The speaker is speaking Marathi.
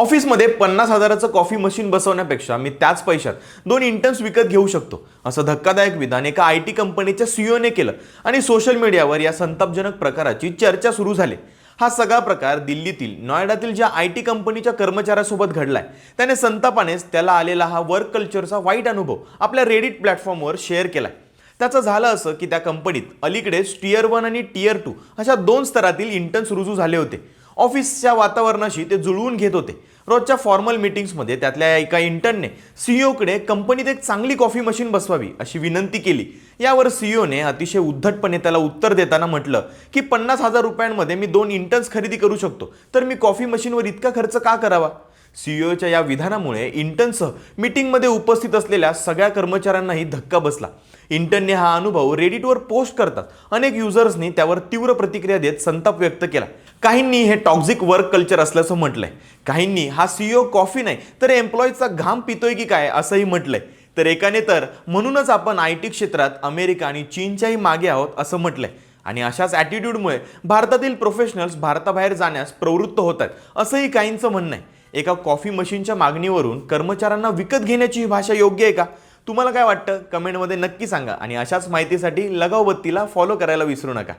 ऑफिसमध्ये पन्नास हजाराचं कॉफी मशीन बसवण्यापेक्षा मी त्याच पैशात दोन इंटर्न्स विकत घेऊ शकतो. असं धक्कादायक विधान एका आय टी कंपनीच्या सीईओने केलं आणि सोशल मीडियावर या संतापजनक प्रकाराची चर्चा सुरू झाली. हा सगळा प्रकार दिल्लीतील नोएडातील ज्या आय टी कंपनीच्या कर्मचाऱ्यासोबत घडलाय त्याने संतापानेच त्याला आलेला हा वर्क कल्चरचा वाईट अनुभव आपल्या रेडिट प्लॅटफॉर्मवर शेअर केलाय. त्याचं झालं असं की त्या कंपनीत अलीकडेच टियर वन आणि टियर टू अशा दोन स्तरातील इंटर्न्स रुजू झाले होते. ऑफिसच्या वातावरणाशी ते जुळवून घेत होते. रोजच्या फॉर्मल मीटिंग्समध्ये त्यातल्या एका इंटर्नने सीईओकडे कंपनीत एक चांगली कॉफी मशीन बसवावी अशी विनंती केली. यावर सीईओने अतिशय उद्धटपणे त्याला उत्तर देताना म्हटलं की पन्नास हजार रुपयांमध्ये मी दोन इंटर्न्स खरेदी करू शकतो. तर मी कॉफी मशीनवर इतका खर्च का करावा? सीईओच्या या विधानामुळे इंटर्नसह मीटिंगमध्ये उपस्थित असलेल्या सगळ्या कर्मचाऱ्यांनाही धक्का बसला. इंटर्नने हा अनुभव रेडिटवर पोस्ट करतात. अनेक युजर्सनी त्यावर तीव्र प्रतिक्रिया देत संताप व्यक्त केला. काहींनी हे टॉक्झिक वर्क कल्चर असल्याचं म्हटलंय. काहींनी हा सीईओ कॉफी नाही तर एम्प्लॉईचा घाम पितोय की काय असंही म्हटलंय. तर एकाने तर म्हणूनच आपण आय टी क्षेत्रात अमेरिका आणि चीनच्याही मागे आहोत असं म्हटलंय. आणि अशाच ॲटिट्यूडमुळे भारतातील प्रोफेशनल्स भारताबाहेर जाण्यास प्रवृत्त होत आहेत असंही काहींचं म्हणणं आहे. एका कॉफी मशीनच्या मागणीवरून कर्मचाऱ्यांना विकत घेण्याची ही भाषा योग्य आहे का? तुम्हाला काय वाटतं? कमेंटमध्ये नक्की सांगा आणि अशाच माहितीसाठी लगावबत्तीला फॉलो करायला विसरू नका.